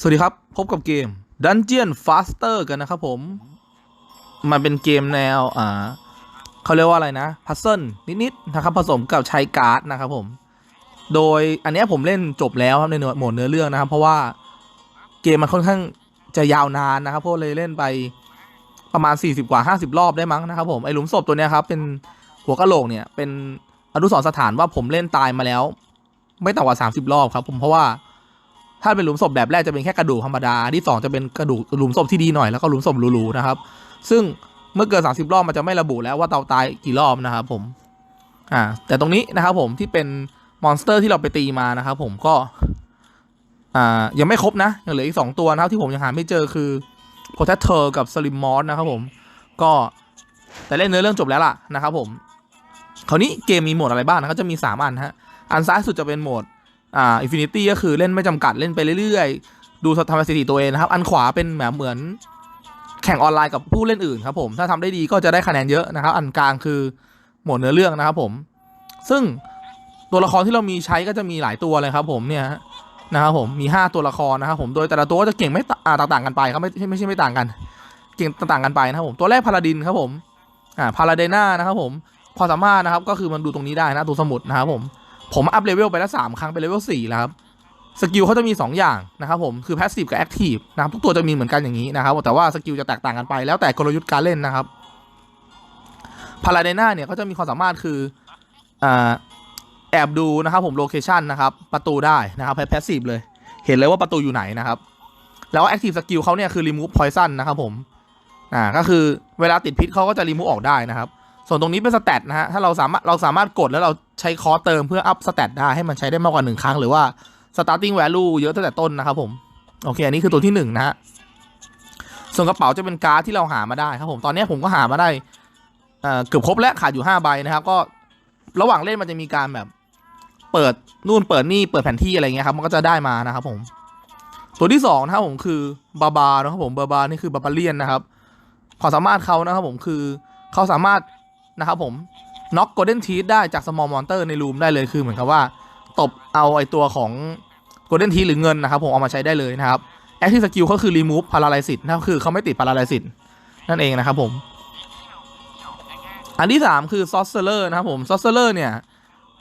สวัสดีครับ พบกับเกม Dungeon Faster กันนะครับผม มันเป็นเกมแนว อ่าเขาเรียกว่าอะไรนะพัซเซิลนิด ๆ นะครับ ผสมกับใช้การ์ดนะครับผม โดยอันนี้ผมเล่นจบแล้วครับในโหมดเนื้อเรื่องนะครับ เพราะว่าเกมมันค่อนข้างจะยาวนานนะครับเพราะเลยเล่นไปประมาณ 40 กว่า 50 รอบได้มั้งนะครับผมไอหลุมศพตัวเนี้ยครับเป็นหัวกะโหลกเนี่ยเป็นอนุสรสถานว่าผมเล่นตายมาแล้ว ไม่ต่ำกว่า 30 รอบครับ ผมเพราะว่า ถ้าเป็นหลุมศพแบบแรกจะเป็นแค่กระดูกธรรมดาที่สองจะเป็นกระดูกหลุมศพที่ดีหน่อยแล้วก็หลุมศพหรูๆนะครับ ซึ่งเมื่อเกิน 30 รอบมันจะไม่ระบุแล้วว่าเราตายกี่รอบนะครับผมอ่าแต่ตรงนี้นะครับผมที่เป็นมอนสเตอร์ที่เราไปตีมานะครับผมก็อ่ายังไม่ครบนะยังเหลืออีก 2 ตัวนะครับที่ผมยังหาไม่เจอคือ p o t a t o กับ Slim m o s นะครับผมก็แต่เล่นเนื้อเรื่องจบแล้วล่ะนะครับผมคราวนี้เกมมีโหมดอะไรบ้างนะก็จะมี 3 อันฮะอันซ้ายสุดจะเป็นโหมด อ่าอินฟินิตี้ก็คือเล่นไม่จำกัดเล่นไปเรื่อยๆ ดูทำสถิติตัวเองนะครับ อันขวาเป็นแบบเหมือนแข่งออนไลน์กับผู้เล่นอื่นครับผม ถ้าทำได้ดีก็จะได้คะแนนเยอะนะครับ อันกลางคือหมดเนื้อเรื่องนะครับผม ซึ่งตัวละครที่เรามีใช้ก็จะมีหลายตัวเลยครับผมเนี่ยนะครับผมมี 5 ตัวละครนะครับผมโดยแต่ละตัวก็จะเก่งไม่ต่าตางกันไปครับไม่ไม่ใช่ไม่ต่างกัน เก่งต่างกันไปนะครับผมตัวแรกพาราดินครับผมอ่าพาราเดน่านะครับผมความสามารถนะครับก็คือมันดูตรงนี้ได้นะตัวสมุดนะครับผม ผมอัพเลเวลไปแล้วสามครั้งเป็นเลเวลสี่แล้วครับสกิลเขาจะมี 2 อย่างนะครับผมคือ Passive กับ Active นะครับทุกตัวจะมีเหมือนกันอย่างนี้นะครับแต่ว่าสกิลจะแตกต่างกันไปแล้วแต่กลยุทธ์การเล่นนะครับพาราเดน่าเนี่ยเขาจะมีความสามารถคืออแอบดูนะครับผมโลเคชันนะครับประตูได้นะครับแพสซีฟเลย เห็นเลยว่าประตูอยู่ไหนนะครับ แล้ว Active Skill เขาเนี่ยคือ Remove Poison นะครับผมอ่าก็คือเวลาติดพิษเขาก็จะ remove ออกได้นะครับ ส่วนตรงนี้เป็นสเตตนะฮะ ถ้าเราสามารถเราสามารถกดแล้วเราใช้คอร์สเติมเพื่ออัพสเตตได้ให้มันใช้ได้มากกว่าหนึ่งครั้ง หรือว่า starting value เยอะตั้งแต่ต้นนะครับผมโอเค อันนี้คือตัวที่หนึ่งนะฮะ ส่วนกระเป๋าจะเป็นการ์ดที่เราหามาได้ครับผม ตอนนี้ผมก็หามาได้เอ่อเกือบครบแล้วขาดอยู่5ใบนะครับ ก็ระหว่างเล่นมันจะมีการแบบ เปิดนู่นเปิดนี่เปิดแผนที่อะไรเงี้ยครับ มันก็จะได้มานะครับผม ตัวที่สองนะครับผมคือบาบานะครับผมบาบานี่คือบาบาเลียนนะครับความสามารถเขานะครับผมคือเขาสามารถ นะครับผมน็อกโกลเด้นทีได้จากสมอลมอนเตอร์ในรูมได้เลยคือเหมือนกับว่า ตบเอาไอตัวของโกลเด้นทีหรือเงินนะครับผมเอามาใช้ได้เลยนะครับแอคทีฟสกิลเขาคือ remove paralysis นะครับคือเขาไม่ติด paralysis นั่นเองนะครับผมอันที่ 3 คือ sorcerer นะครับผม sorcerer เนี่ย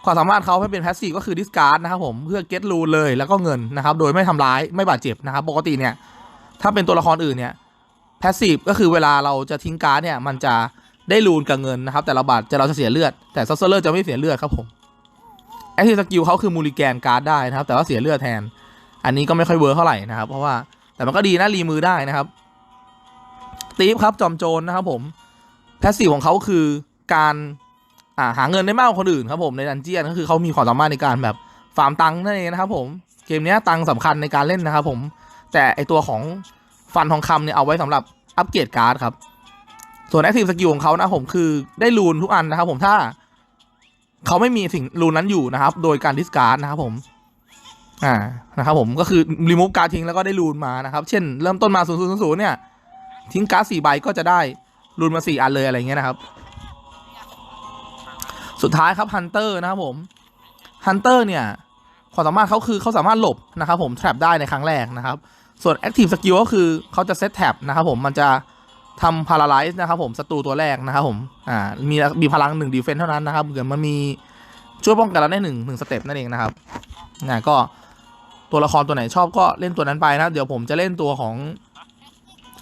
ความสามารถเขาให้เป็น passive ก็คือ discard นะครับผมเพื่อ get rune เลยแล้วก็เงินนะครับโดยไม่ทำร้ายไม่บาดเจ็บนะครับ ปกติเนี่ยถ้าเป็นตัวละครอื่นเนี่ย passive ก็คือเวลาเราจะทิ้งการ์ดเนี่ยมันจะ ได้รูนกับเงินนะครับแต่ละบาทจะเราจะเสียเลือด แต่ sorcerer จะไม่เสียเลือดครับผม active skill เขาคือมูลิแกนการ์ดได้นะครับ แต่ว่าเสียเลือดแทน อันนี้ก็ไม่ค่อยเวิร์กเท่าไหร่นะครับ เพราะว่าแต่มันก็ดีนะรีมือได้นะครับตีฟครับจอมโจรนะครับผมแพสซีฟของเขาคือการอ่าหาเงินได้มากกว่าคนอื่นครับผมในดันเจียนก็คือเขามีความสามารถในการแบบฟาร์มตังค์นั่นเองนะครับ ผมเกมนี้ตังค์สำคัญในการเล่นนะครับ ผมแต่ไอตัวของฟันทองคำเนี่ยเอาไว้สำหรับอัปเกรดการ์ดครับ ส่วน Active Skill ของเขานะผมคือได้รูนทุกอันนะครับผมถ้าเขาไม่มีสิ่งรูนนั้นอยู่นะครับ โดยการดิสการ์ดนะครับผม อ่านะครับผมก็คือรีมูฟการ์ดทิ้งแล้วก็ได้รูนมานะครับ เช่นเริ่มต้นมา0 0 0 0เนี่ย ทิ้งการ์ดสี่ใบก็จะได้รูนมาสี่อันเลยอะไรเงี้ยนะครับ สุดท้ายครับฮันเตอร์นะครับผมฮันเตอร์เนี่ยความสามารถเขาคือเขาสามารถหลบนะครับผมแทร็บได้ในครั้งแรกนะครับ ส่วน Active Skill ก็คือเขาจะเซตแท็บนะครับผมมันจะ ทำพาราไลซ์นะครับผมศัตรูตัวแรกนะครับผมอ่ามีมีพลังหนึ่งดีเฟนเท่านั้นนะครับเหมือนมันมีช่วยป้องกันเราได้หนึ่งหนึ่งสเต็ปนั่นเองนะครับนะก็ตัวละครตัวไหนชอบก็เล่นตัวนั้นไปนะเดี๋ยวผมจะเล่นตัวของ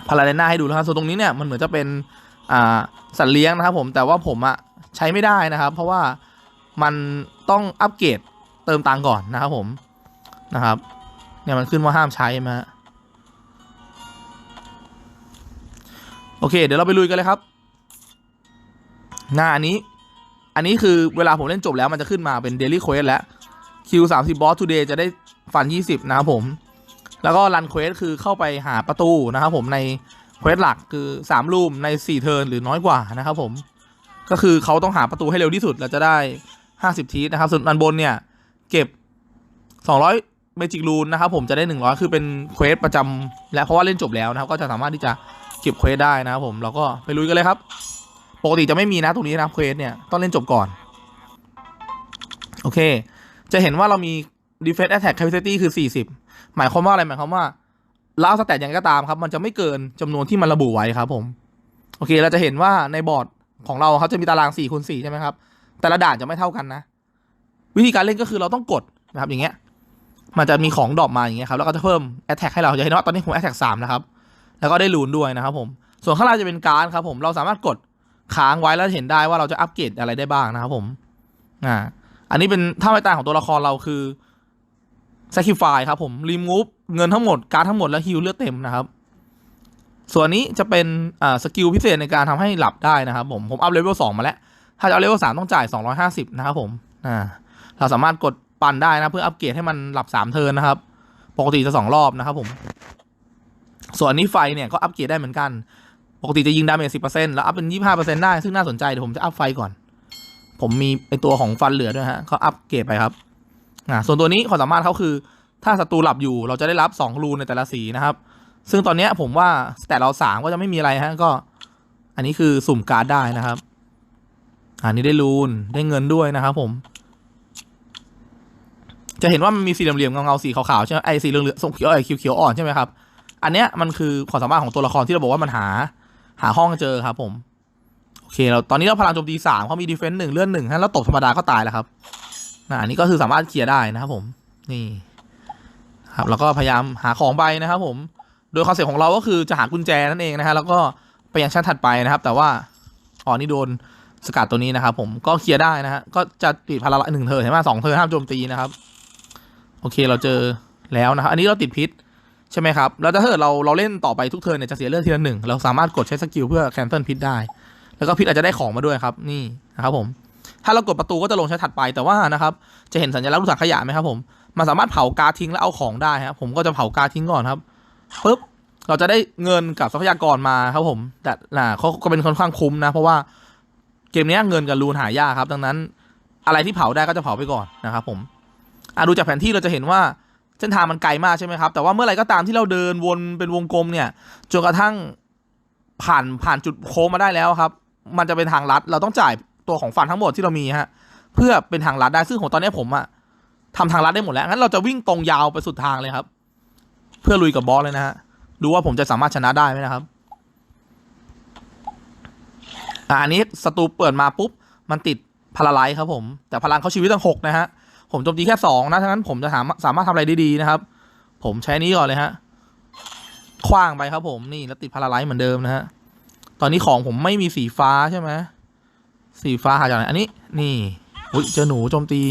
พาราเดน่าให้ดูนะครับส่วนตรงนี้เนี่ยมันเหมือนจะเป็นอ่าสัตว์เลี้ยงนะครับผมแต่ว่าผมอะใช้ไม่ได้นะครับ เพราะว่ามันต้องอัปเกรดเติมตังก่อนนะครับผมนะครับเนี่ยมันขึ้นว่าห้ามใช้มา โอเค เดี๋ยวเราไปลุยกันเลยครับ หน้าอันนี้ อันนี้คือเวลาผมเล่นจบแล้วมันจะขึ้นมาเป็น Daily Quest แล้ว Q 3 0 Boss Today จะได้ฟัน20นะครับผม แล้วก็ Run Quest คือเข้าไปหาประตูนะครับผมในเควสหลักคือ3รูมใน4เทิร์นหรือน้อยกว่านะครับผม ก็คือเขาต้องหาประตูให้เร็วที่สุดแล้วจะได้50ทีนะครับ ส่วนอันบนเนี่ยเก็บ200 Magic Rune นนะครับผมจะได้100คือเป็นเควสประจำและเพราะว่าเล่นจบแล้วนะครับก็จะสามารถที่จะ เก็บเควสได้นะครับผมเราก็ไปลุยกันเลยครับ ปกติจะไม่มีนะตรงนี้นะเควสเนี่ยต้องเล่นจบก่อน โอเค จะเห็นว่าเรามี defense attack capacity คือ 40 หมายความว่าอะไรหมายความว่าแล้วสแตทยังไงก็ตามครับ มันจะไม่เกินจำนวนที่มันระบุไว้ครับผม โอเคเราจะเห็นว่าในบอร์ดของเราเขาจะมีตาราง4คูณ4ใช่ไหมครับ แต่ละด่านจะไม่เท่ากันนะ วิธีการเล่นก็คือเราต้องกดนะครับอย่างเงี้ย มันจะมีของดรอปมาอย่างเงี้ยครับ แล้วก็จะเพิ่มแอ t แทกให้เราจะเห็นว่าตอนนี้ผมแอ t แทกสามนะครับ แล้วก็ได้ลูนด้วยนะครับผม ส่วนข้างล่างจะเป็นการ์ดครับผม เราสามารถกดค้างไว้แล้วเห็นได้ว่าเราจะอัปเกรดอะไรได้บ้างนะครับผม อ่า อันนี้เป็นท่าไม่ตายของตัวละครเราคือ sacrifice ครับผม remove เงินทั้งหมดการ์ดทั้งหมดแล้วฮิลเลือดเต็มนะครับ ส่วนนี้จะเป็นอ่าสกิลพิเศษในการทำให้หลับได้นะครับผม ผมอัพเลเวลสองมาแล้ว ถ้าจะเอาเลเวลสามต้องจ่าย250นะครับผม อ่า เราสามารถกดปั่นได้นะเพื่ออัปเกรดให้มันหลับสามเทินนะครับ ปกติจะสองรอบนะครับผม ส่วนอันนี้ไฟเนี่ยก็อัปเกรดได้เหมือนกัน ปกติจะยิงดาเมจสิบเปอร์เซ็นต์แล้วอัพเป็นยี่ห้าเปอร์เซ็นต์ได้ซึ่งน่าสนใจเดี๋ยวผมจะอัพไฟก่อน ผมมีไอตัวของฟันเหลือด้วยฮะเขาอัปเกรดไปครับอ่าส่วนตัวนี้ความสามารถเขาคือ ถ้าศัตรูหลับอยู่เราจะได้รับสองรูนในแต่ละสีนะครับ ซึ่งตอนนี้ผมว่าแต่เราสามก็จะไม่มีอะไรฮะก็ อันนี้คือสุ่มการ์ดได้นะครับ อันนี้ได้รูนได้เงินด้วยนะครับ ผมจะเห็นว่ามันมีสีเหลี่ยมๆเงาๆสีขาวๆใช่ไหมไอ้สีเหลืองๆส้มเขียวไอ้เขียวๆอ่อนใช่ไหมครับ อันเนี้ยมันคือความสามารถของตัวละครที่เราบอกว่ามันหา หาห้องเจอครับ ผม โอเคเราตอนนี้เราพลังโจมตีสามเขามีดีเฟนซ์หนึ่งเลื่อนหนึ่งฮะแล้วตบธรรมดาก็ตายแล้วครับนะอันนี้ก็คือสามารถเคลียร์ได้นะครับผม นี่ ครับ แล้วก็พยายามหาของไปนะครับ ผม โดยคอนเซ็ปต์ของเราก็คือจะหากุญแจนั่นเองนะฮะแล้วก็ไปยังชั้นถัดไปนะครับ แต่ว่าอ๋อนี่โดนสกัดตัวนี้นะครับ ผมก็เคลียร์ได้นะฮะก็จะติดพาราหนึ่งเธอเห็นไหมสองเธอห้ามโจมตีนะครับ โอเคเราเจอแล้วนะครับอันนี้เราติดพิษ ใช่ไหมครับ แล้วถ้าเกิดเราเราเล่นต่อไปทุกเทิร์นเนี่ยจะเสียเลือดทีละหนึ่งเราสามารถกดใช้สกิลเพื่อแคนเซิลพิษได้ แล้วก็พิษอาจจะได้ของมาด้วยครับ นี่นะครับผม ถ้าเรากดประตูก็จะลงใช้ถัดไปแต่ว่านะครับจะเห็นสัญลักษณ์ลูกถังขยะไหมครับผมมันสามารถเผากาทิ้งแล้วเอาของได้ครับผมก็จะเผากาทิ้งก่อนครับปุ๊บเราจะได้เงินกับทรัพยากรมาครับผม แต่น่ะเขาก็เป็นค่อนข้างคุ้มนะ เพราะว่าเกมนี้เงินกับรูนหายากครับ ดังนั้น อะไรที่เผาได้ก็จะเผาไปก่อนนะครับผมอะดูจากแผนที่เราจะเห็นว่า เส้นทางมันไกลมากใช่ไหมครับ แต่ว่าเมื่อไหร่ก็ตามที่เราเดินวนเป็นวงกลมเนี่ยจนกระทั่งผ่านผ่านจุดโค้งมาได้แล้วครับ มันจะเป็นทางลัด เราต้องจ่ายตัวของฟันทั้งหมดที่เรามีฮะเพื่อเป็นทางลัดได้ซึ่งของตอนนี้ผมอะทำทางลัดได้หมดแล้วงั้นเราจะวิ่งตรงยาวไปสุดทางเลยครับ เพื่อลุยกับบอสเลยนะฮะดูว่าผมจะสามารถชนะได้ไหมนะครับอันนี้ศัตรูเปิดมาปุ๊บมันติดพาราไลท์ครับผม แต่พลังเขาชีวิตตั้งหกนะฮะ ผมโจมตีแค่สองนะทั้งนั้นผมจะสามารถสามารถทำอะไรได้ดีนะครับ ผมใช้นี้ก่อนเลยฮะคว้างไปครับ ผมนี่แล้วติดพาราไลท์เหมือนเดิมนะฮะตอนนี้ของผมไม่มีสีฟ้าใช่ไหมสีฟ้าหาจากไหนอันนี้ นี่อุ้ยเจอหนูโจมตี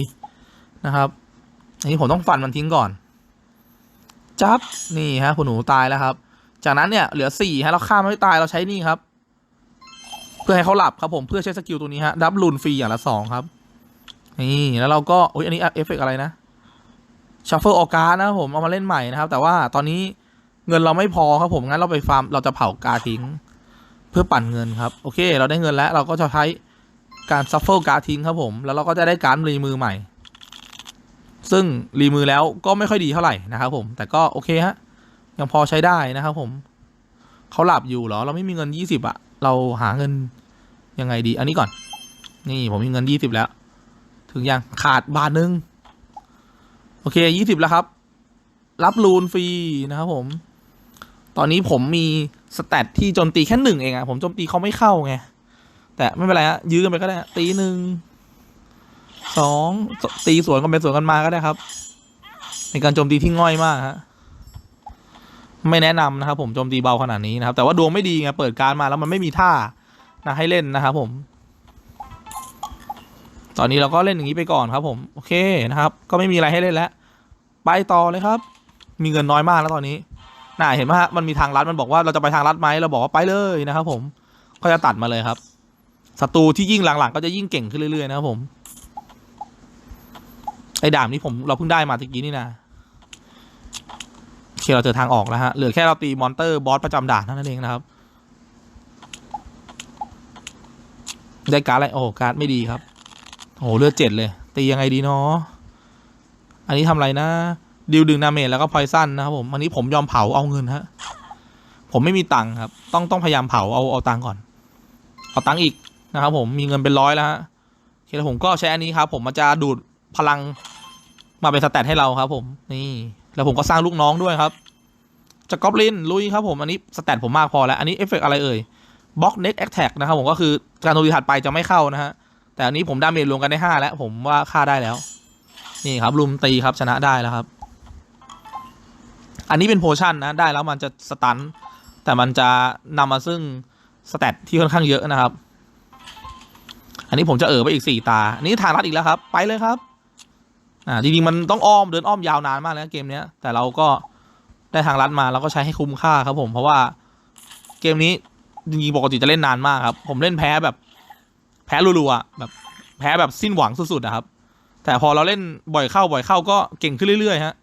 นะครับ อันนี้ผมต้องฟันมันทิ้งก่อนจับนี่ฮะคุณหนูตายแล้วครับ จากนั้นเนี่ยเหลือสี่ฮะเราฆ่ามันไม่ตายเราใช้นี่ครับ เพื่อให้เขาหลับครับผมเพื่อใช้สกิลตัวนี้ฮะดับลูนฟรีอย่างละสองครับ นี่แล้วเราก็อุ้ยอันนี้เอฟเฟกอะไรนะชัฟเฟิลออการนะผมเอามาเล่นใหม่นะครับ แต่ว่าตอนนี้เงินเราไม่พอครับผมงั้นเราไปฟาร์มเราจะเผากาทิ้ง เพื่อปั่นเงินครับ โอเค เราได้เงินแล้วเราก็จะใช้การซัฟเฟิลการทิ้งครับผม แล้วเราก็จะได้การรีมือใหม่ ซึ่งรีมือแล้วก็ไม่ค่อยดีเท่าไหร่นะครับผม แต่ก็โอเคฮะยังพอใช้ได้นะครับผมเขาหลับอยู่เหรอ เราไม่มีเงินยี่สิบอะเราหาเงินยังไงดี อันนี้ก่อน นี่ผมมีเงินยี่สิบแล้ว ถึงยังขาดบาทหนึ่งโอเคยี่สิบแล้วครับ รับรูนฟรีนะครับผม ตอนนี้ผมมีสแตทที่โจมตีแค่หนึ่งเองอะผมโจมตีเขาไม่เข้าไง แต่ไม่เป็นไรฮะยื้อกันไปก็ได้ตีหนึ่งสองตีสวนกันไปสวนกันมาก็ได้ครับ ในการโจมตีที่ง่อยมากฮะไม่แนะนำนะครับผมโจมตีเบาขนาดนี้นะครับ แต่ว่าดวงไม่ดีไงเปิดการมาแล้วมันไม่มีท่านะให้เล่นนะครับผม ตอนนี้เราก็เล่นอย่างนี้ไปก่อนครับผม โอเคนะครับ ก็ไม่มีอะไรให้เล่นแล้ว ไปต่อเลยครับ มีเงินน้อยมากแล้วตอนนี้ น่าเห็นไหมฮะ มันมีทางลัดมันบอกว่าเราจะไปทางลัดไหมเราบอกว่าไปเลยนะครับ ผม ก็จะตัดมาเลยครับ ศัตรูที่ยิ่งหลังๆ ก็จะยิ่งเก่งขึ้นเรื่อยๆนะครับผม ไอ้ดาบนี้ผมเราเพิ่งได้มาตะกี้นี่นะโอเคเราเจอทางออกแล้วฮะ เหลือแค่เราตีมอนเตอร์บอสประจำด่านเท่านั้นเองนะครับ ได้การ์ดอะไร โอ้การ์ดไม่ดีครับ โอ้เลือดเจ็ดเลย ตียังไงดีเนาะอันนี้ทำอะไรนะ ดิวดึงดาเมจแล้วก็พอยสั้นนะครับผม อันนี้ผมยอมเผาเอาเงินฮะ ผมไม่มีตังค์ครับ ต้องต้องพยายามเผาเอาเอาตังค์ก่อน เอาตังค์อีกนะครับผม มีเงินเป็นร้อยแล้วฮะโอเคแล้วผมก็ใช้อันนี้ครับ ผมมันจะดูดพลังมาเป็นสแตทให้เราครับ ผม นี่ แล้วผมก็สร้างลูกน้องด้วยครับจะกอบลินลุยครับผม อันนี้สแตทผมมากพอแล้ว อันนี้เอฟเฟกอะไรเอ่ยบล็อกเน็กแอคแท็กนะครับผมก็คือการโจมตีถัดไปจะไม่เข้านะฮะ แต่อันนี้ผมดาเมจรวมกันได้ห้าแล้ว ผมว่าฆ่าได้แล้ว นี่ครับลุมตีครับชนะได้แล้วครับ อันนี้เป็นโพชั่นนะได้แล้วมันจะสตัน แต่มันจะนำมาซึ่งสแตทที่ค่อนข้างเยอะนะครับ อันนี้ผมจะเออไปอีกสี่ตา อันนี้ทางลัดอีกแล้วครับ ไปเลยครับ อ่าจริงๆมันต้องอ้อมเดินอ้อมยาวนานมากนะเกมเนี้ย แต่เราก็ได้ทางลัดมาเราก็ใช้ให้คุ้มค่าครับผมเพราะว่าเกมนี้จริงๆปกติจะเล่นนานมากครับ ผมเล่นแพ้แบบ พ้รัวๆแบบแพ้แบบสิ้นหวังสุดๆนะครับ แต่พอเราเล่นบ่อยเข้าบ่อยเข้าก็เก่งขึ้นเรื่อยๆฮะ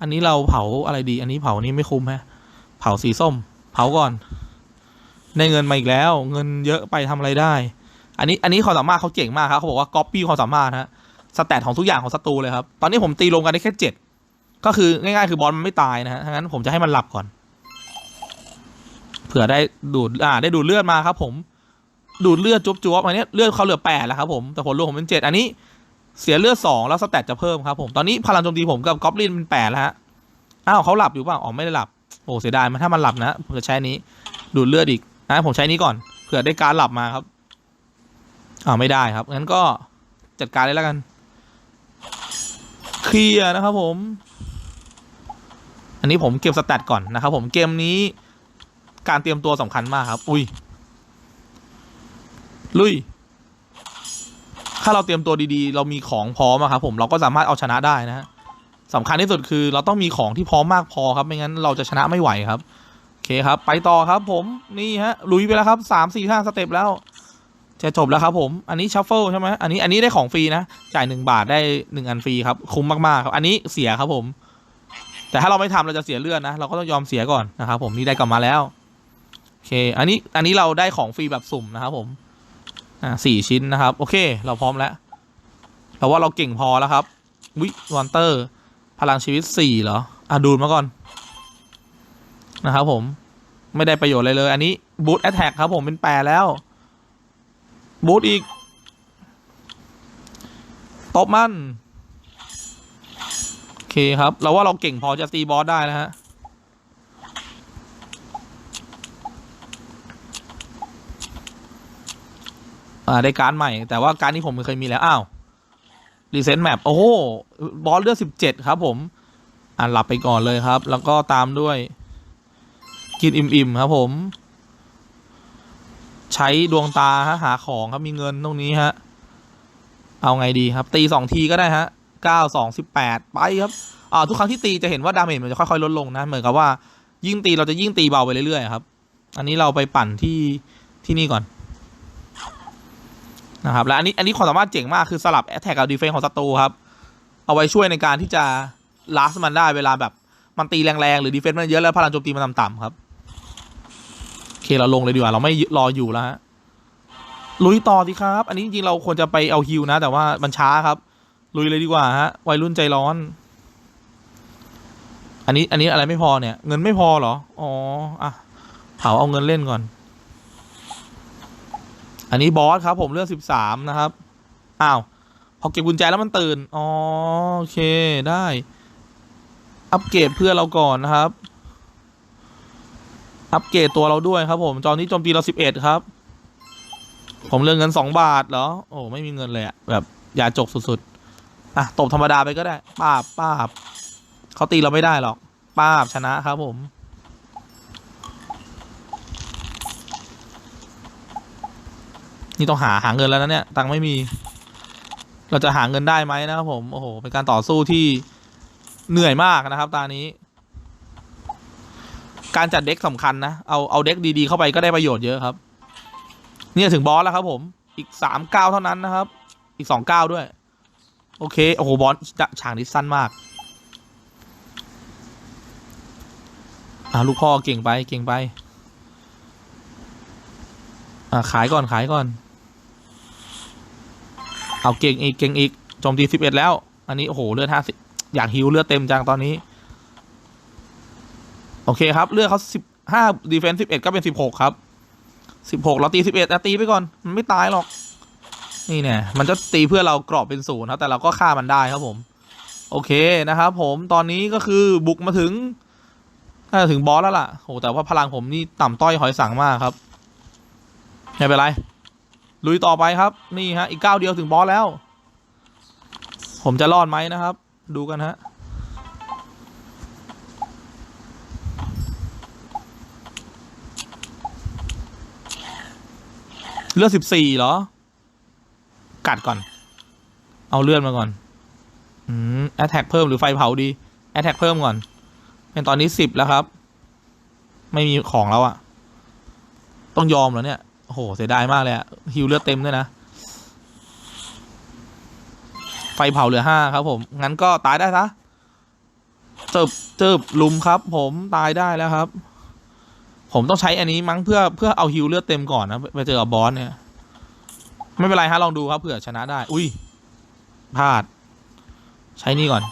อันนี้เราเผาอะไรดี อันนี้เผานี้ไม่คุ้มฮะ เผาสีส้ม เผาก่อนได้เงินมาอีกแล้ว เงินเยอะไปทำอะไรได้ อันนี้อันนี้ความสามารถเขาเก่งมากครับเขาบอกว่าก๊อปปี้ความสามารถฮะ สแตทของทุกอย่างของศัตรูเลยครับ ตอนนี้ผมตีลงกันได้แค่เจ็ดก็คือง่ายๆคือบอลมันไม่ตายนะฮะงนั้นผมจะให้มันหลับก่อน เผื่อได้ดูดอ่าได้ดูดเลือดมาครับ ผม ดูดเลือดจุ๊บจุ๊บอันนี้เลือดเขาเหลือแปดแล้วครับผมแต่ผลรวมผมเป็นเจ็ดอันนี้เสียเลือดสองแล้วสแตทจะเพิ่มครับผมตอนนี้พลังโจมตีผมกับกอบลินเป็นแปดแล้วฮะอ้าวเขาหลับอยู่เปล่าอ๋อไม่ได้หลับโอ้เสียดายมันถ้ามันหลับนะผมจะใช้นี้ ดูดเลือดอีกนะผมใช้นี้ก่อนเผื่อได้การหลับมาครับอ้าวไม่ได้ครับงั้นก็จัดการเลยแล้วกัน เคลียร์นะครับผม อันนี้ผมเก็บสแตทก่อนนะครับผมเกมนี้การเตรียมตัวสำคัญมากครับ อุ้ย ลุย ถ้าเราเตรียมตัวดีๆ เรามีของพร้อมครับผมเราก็สามารถเอาชนะได้นะฮะสำคัญที่สุดคือเราต้องมีของที่พร้อมมากพอครับไม่งั้นเราจะชนะไม่ไหวครับโอเคครับ ไปต่อครับ ผมนี่ฮะลุยไปแล้วครับสามสี่ห้าสเต็ปแล้ว จะจบแล้วครับผมอันนี้ชัฟเฟิลใช่ไหมอันนี้อันนี้ได้ของฟรีนะจ่ายหนึ่งบาทได้หนึ่งอันฟรีครับคุ้มมากๆครับอันนี้เสียครับผม แต่ถ้าเราไม่ทำเราจะเสียเลือดนะ เราก็ต้องยอมเสียก่อนนะครับผมนี่ได้กลับมาแล้วโอเค อันนี้อันนี้เราได้ของฟรีแบบสุ่มนะครับผม อ่าสี่ชิ้นนะครับ โอเค เราพร้อมแล้วเราว่าเราเก่งพอแล้วครับ วิวันเตอร์ พลังชีวิตสี่เหรอ อะ ดูมาก่อน นะครับผม ไม่ได้ประโยชน์อะไรเลย อันนี้บูทแอตแทกครับผมเป็นแปดแล้วบูทอีกตบมัน โอเคครับ เราว่าเราเก่งพอจะตีบอสได้นะฮะ อ่าได้การดใหม่ แต่ว่าการดนี้ผมเคยมีแล้ว อ้าวรีเซ็ตแมปโอ้โห บอสเลือดสิบเจ็ดครับ ผม อ่าหลับไปก่อนเลยครับ แล้วก็ตามด้วย กินอิ่มๆครับ ผม ใช้ดวงตาฮะหาของครับมีเงินตรงนี้ฮะ เอาไงดีครับ ตีสองทีก็ได้ฮะเก้าสองสิบแปดไปครับอ่าทุกครั้งที่ตีจะเห็นว่าดาเมจมันจะค่อยๆลดลงนะเหมือนกับว่ายิ่งตีเราจะยิ่งตีเบาไปเรื่อยๆครับ อันนี้เราไปปั่นที่ที่นี่ก่อน นะครับและอันนี้อันนี้ความสามารถเจ๋งมากคือสลับแอ t แทกกับดีเฟนของศัตรูครับ เอาไว้ช่วยในการที่จะลาสมันได้เวลาแบบมันตีแรงๆ หรือดีเฟนต์มันเยอะแล้วพลังโจมตีมันต่ำๆครับโอเคเราลงเลยดีกว่าเราไม่รออยู่แล้วฮะลุยต่อสิครับ อันนี้จริงๆเราควรจะไปเอาฮิวนะ แต่ว่ามันช้าครับ ลุยเลยดีกว่าฮะวัยรุ่นใจร้อน อันนี้อันนี้อะไรไม่พอเนี่ย เงินไม่พอเหรอ อ๋ออะเผาเอาเงินเล่นก่อน อันนี้บอสครับผมเลือกสิบสามนะครับ อ้าว พอเก็บกุญแจแล้วมันตื่น อ๋อโอเคได้ อัปเกรดเพื่อเราก่อนนะครับ อัปเกรดตัวเราด้วยครับผมตอนนี้โจมตีเราสิบเอ็ดครับ ผมเลือกเงินสองบาทเหรอ โอ้ไม่มีเงินเลยอะแบบอย่าจกสุดๆ อะตบธรรมดาไปก็ได้ ป้าบป้าบเขาตีเราไม่ได้หรอก ป้าบชนะครับผม นี่ต้องหาหาเงินแล้วนะเนี่ย ตังค์ไม่มี เราจะหาเงินได้ไหมนะครับผม โอ้โห เป็นการต่อสู้ที่เหนื่อยมากนะครับ ตานี้ การจัดเด็กสำคัญนะ เอาเอาเด็กดีๆเข้าไปก็ได้ประโยชน์เยอะครับ เนี่ยถึงบอสแล้วครับ ผม อีกสามเก้าเท่านั้นนะครับ อีกสองเก้าด้วย โอเค โอ้โห บอสจะฉากนี้สั้นมากอ่าลูกพ่อเก่งไปเก่งไป อ่าขายก่อนขายก่อน เอาเก่งอีกเก่งอีกโจมตีสิบเอ็ดแล้ว อันนี้โอ้โหเลือดห้าสิบอยากฮิวเลือดเต็มจังตอนนี้ โอเคครับ เลือดเขาสิบห้าดีเฟนส์สิบเอ็ดก็เป็นสิบหกครับสิบหกเราตีสิบเอ็ดตีไปก่อนมันไม่ตายหรอก นี่เนี่ยมันจะตีเพื่อเรากรอบเป็นศูนย์ครับแต่เราก็ฆ่ามันได้ครับผม โอเคนะครับผมตอนนี้ก็คือบุกมาถึงน่าจะถึงบอสแล้วล่ะโหแต่ว่าพลังผมนี่ต่ำต้อยหอยสังมากครับไม่เป็นไร ลุยต่อไปครับ นี่ฮะ อีกก้าวเดียวถึงบอสแล้ว ผมจะรอดไหมนะครับ ดูกันฮะ เลือดสิบสี่เหรอ กัดก่อน เอาเลือดมาก่อน อืม แอ t แทกเพิ่มหรือไฟเผาดี แอ t แทกเพิ่มก่อน เป็นตอนนี้สิบแล้วครับ ไม่มีของแล้วอะ่ะต้องยอมเหรอเนี่ย โหเสียดายมากเลยอะฮิวเลือดเต็มด้วยนะ ไฟเผาเหลือห้าครับผม งั้นก็ตายได้ซะเจิบเจิบลุมครับ ผมตายได้แล้วครับ ผมต้องใช้อันนี้มั้งเพื่อเพื่อเอาฮิวเลือดเต็มก่อนนะไปเจอกับบอสเนี่ย ไม่เป็นไรฮะลองดูครับเผื่อชนะได้ อุ้ยพลาด ใช้นี่ก่อน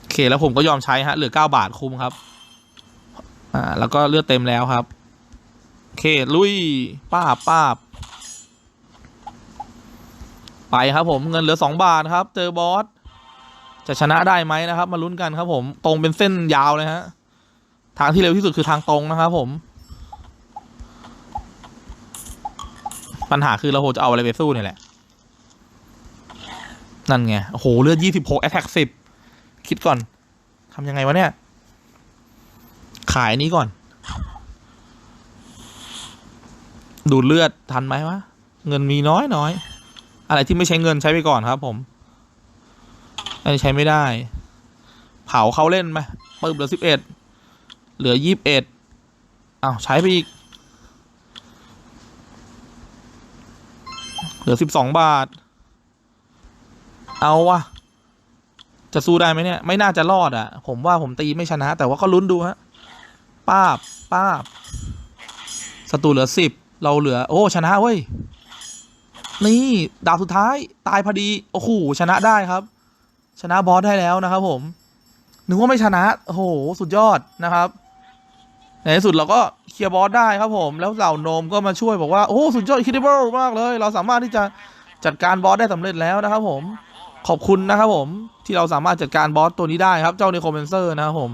โอเคแล้วผมก็ยอมใช้ฮะเหลือเก้าบาทคุ้มครับ อ่า แล้วก็เลือดเต็มแล้วครับ เค ลุย ป้าป้าไปครับผมเงินเหลือสองบาทครับ เจอบอส จะชนะได้ไหมนะครับ มาลุ้นกันครับผม ตรงเป็นเส้นยาวเลยฮะ ทางที่เร็วที่สุดคือทางตรงนะครับผม ปัญหาคือเราโหจะเอาอะไรไปสู้เนี่ยแหละ นั่นไง โอ้โห เลือดยี่สิบหกแอตแทกสิบคิดก่อนทำยังไงวะเนี่ย ขายนี้ก่อน ดูดเลือดทันไหมวะ เงินมีน้อยน้อย อะไรที่ไม่ใช้เงินใช้ไปก่อนครับ ผมอันนี้ใช้ไม่ได้ เผาเขาเล่นไหมปึ๊บเหลือสิบเอ็ดเหลือยี่สิบเอ็ดอ้าวใช้ไปอีก เหลือสิบสองบาท เอาวะจะสู้ได้ไหมเนี่ย ไม่น่าจะรอดอะ่ะ ผมว่าผมตีไม่ชนะ แต่ว่าก็ลุ้นดูฮะ ป้าบ ป้าบศัตรูเหลือสิบ เราเหลือ โอ้ชนะเว้ย นี่ดาบสุดท้ายตายพอดี โอ้โหชนะได้ครับ ชนะบอสได้แล้วนะครับ ผมนึกว่าไม่ชนะโอ้โหสุดยอดนะครับในที่สุดเราก็เคลียร์บอสได้ครับผม แล้วเหล่าโนมก็มาช่วยบอกว่า โอ้สุดยอดคิดเบิลมากเลย เราสามารถที่จะจัดการบอสได้สำเร็จแล้วนะครับ ผม ขอบคุณนะครับ ผมที่เราสามารถจัดการบอสตัวนี้ได้ครับ เจ้าเนโครเมนเซอร์นะครับผม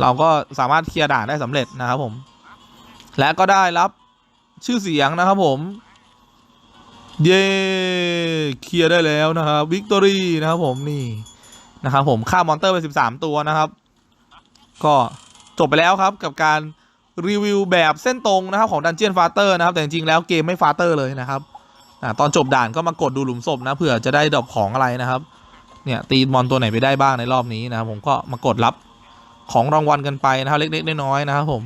เราก็สามารถเคลียร์ด่านได้สำเร็จนะครับผม และก็ได้รับ ชื่อเสียงนะครับผม เย้เคลียร์ได้แล้วนะครับวิกตอรี่นะครับผมนี่นะครับผมฆ่ามอนเตอร์ไป 13 ตัวนะครับ ก็จบไปแล้วครับกับการรีวิวแบบเส้นตรงนะครับของ Dungeon f a s t e r นะครับ แต่จริงๆแล้วเกมไม่ฟาเตอร์เลยนะครับอตอนจบด่านก็มากดดูหลุมศพนะเผื่อจะได้ดอกของอะไรนะครับ เนี่ยตีมอนตัวไหนไปได้บ้างในรอบนี้นะครับผมก็มากดรับของรางวัลกันไปนะครับเล็กๆน้อยๆนะครับผม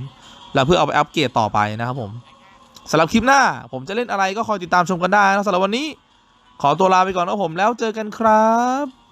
แล้วเพื่อเอาไปอัปเกรดต่อไปนะครับผม สำหรับคลิปหน้า ผมจะเล่นอะไรก็คอยติดตามชมกันได้นะสำหรับวันนี้ ขอตัวลาไปก่อนนะผมแล้วเจอกันครับ